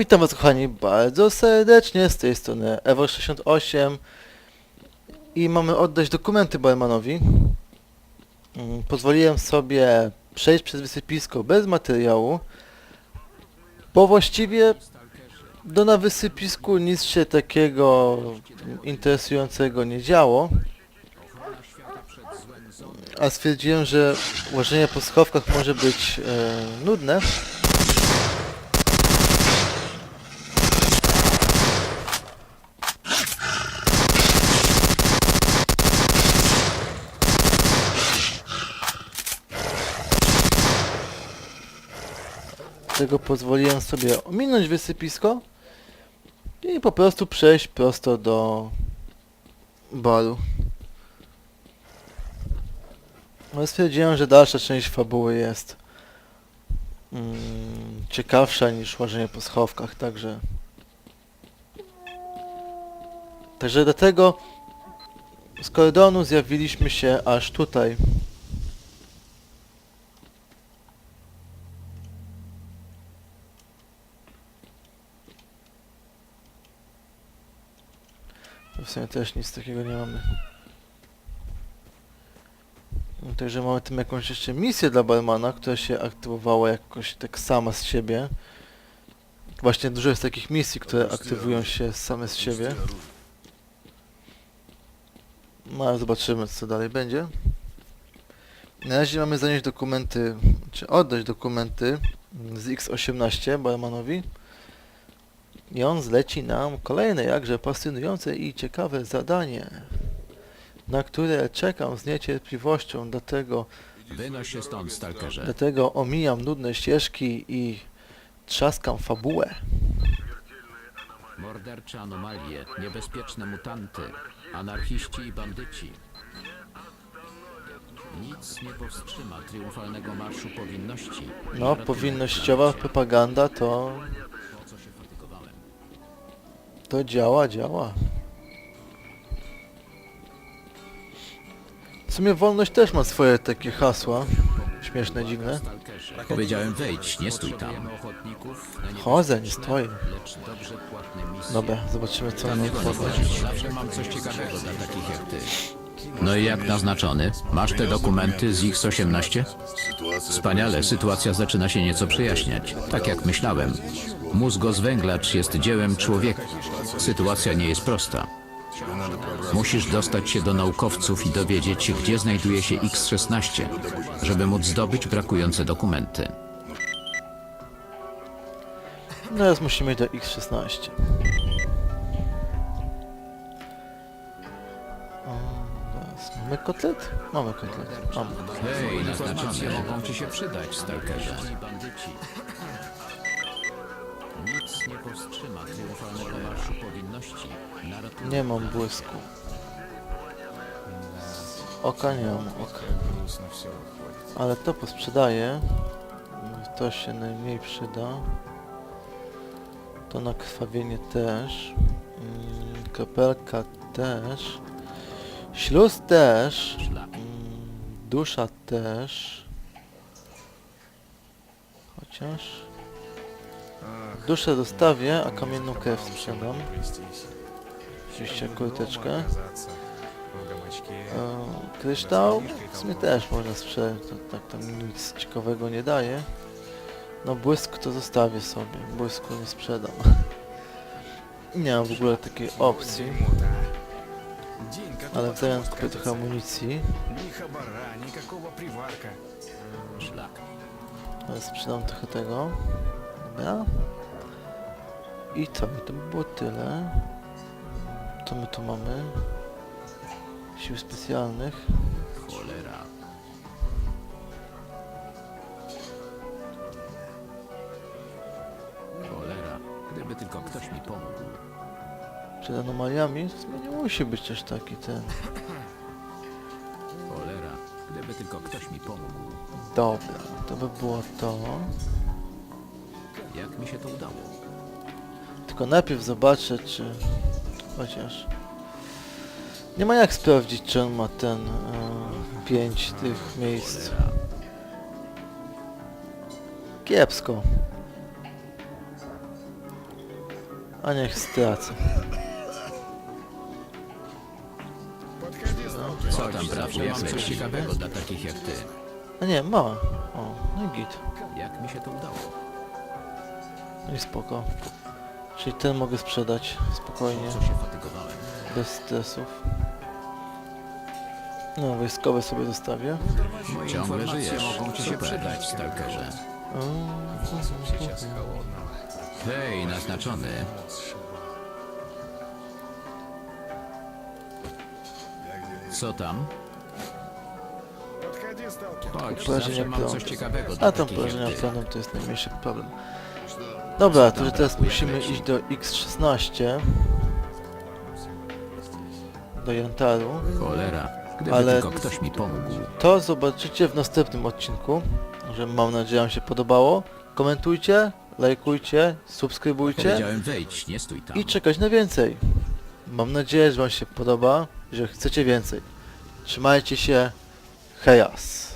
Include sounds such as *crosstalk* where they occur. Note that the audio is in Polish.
Witam was kochani bardzo serdecznie, z tej strony Evo68 i mamy oddać dokumenty Barmanowi. Mm, Pozwoliłem sobie przejść przez wysypisko bez materiału, bo właściwie do na wysypisku nic się takiego interesującego nie działo. A stwierdziłem, że łażenie po schowkach może być e, nudne. Dlatego pozwoliłem sobie ominąć wysypisko i po prostu przejść prosto do baru. Ale stwierdziłem, że dalsza część fabuły jest mm, ciekawsza niż łażenie po schowkach, także... Także dlatego z kordonu zjawiliśmy się aż tutaj. W sumie też nic takiego nie mamy. No, Także mamy tam jakąś jeszcze misję dla barmana, która się aktywowała jakoś tak sama z siebie. Właśnie dużo jest takich misji, które aktywują się same z siebie. No ale zobaczymy co dalej będzie. Na razie mamy zanieść dokumenty, czy oddać dokumenty z X18 barmanowi. I on zleci nam kolejne jakże pasjonujące i ciekawe zadanie, na które czekam z niecierpliwością, dlatego, Wynoś się stąd, stalkerze. dlatego omijam nudne ścieżki i trzaskam fabułę. Mordercze anomalie, niebezpieczne mutanty, anarchiści i bandyci. Nic nie powstrzyma triumfalnego marszu powinności. No, powinnościowa propaganda to, to działa, działa. W sumie wolność też ma swoje takie hasła, śmieszne, dziwne. Powiedziałem wejdź, nie stój tam. Chodzę, nie stoję. Dobra, zobaczymy co Tam nie wolno chodzić. No i jak naznaczony? Masz te dokumenty z X18? Wspaniale, sytuacja zaczyna się nieco przejaśniać. Tak jak myślałem. Mózgozwęglacz jest dziełem człowieka. Sytuacja nie jest prosta. Musisz dostać się do naukowców i dowiedzieć się, gdzie znajduje się X16, żeby móc zdobyć brakujące dokumenty. Teraz musimy do X16. O, teraz Mamy kotlet? Mamy kotlet. Mamy. Hej, informacje mogą ci się przydać, stalkerze. Nic nie powstrzyma triumfalnego marszu powinności. Naród Nie mam błysku. Oka nie mam oka. Ale to posprzedaję. To się najmniej przyda. To na krwawienie też. Mm, Kropelka też. Śluz też. Mm, Dusza też. Chociaż... Duszę dostawię, a kamienną krew sprzedam. Oczywiście kurteczkę. E, kryształ? W sumie też można sprzedać, to, tak tam nic ciekawego nie daje. No błysk to zostawię sobie, błysku nie sprzedam. *laughs* nie mam w ogóle takiej opcji. Ale w zamian kupię trochę amunicji. Ale sprzedam trochę tego. Dobra. I co? I to by było tyle. Co my tu mamy? Sił specjalnych. Cholera. Cholera. Gdyby tylko ktoś mi pomógł. Przed anomaliami nie musi być aż taki ten. Cholera. Gdyby tylko ktoś mi pomógł. Dobra, to by było to. Jak mi się to udało? Tylko najpierw zobaczę, czy... Chociaż... Nie ma jak sprawdzić, czy on ma ten... E, pięć tych miejsc. Kiepsko. A niech stracę. Co tam? Mam coś ciekawego dla takich jak ty. A nie, ma. O, no i git. Jak mi się to udało? No i spoko. Czyli ten mogę sprzedać spokojnie. Bez stresów. No, wojskowe sobie zostawię. Moje Ciągle informacje żyjesz. mogą ci się Super, przydać, stalkerze. Hej, naznaczony. Co tam? Chodź, zawsze mam planu. coś ciekawego A tam takich jak porażenia to jest najmniejszy problem. Dobra, to że teraz musimy iść do X16. Do Jantaru. Cholera, gdyby Ale- tylko ktoś mi pomógł. To zobaczycie w następnym odcinku, że mam nadzieję wam się podobało. Komentujcie, lajkujcie, subskrybujcie Powiedziałem wejdź, nie stój tam. i czekać na więcej. Mam nadzieję, że wam się podoba, że chcecie więcej. Trzymajcie się. Hejas.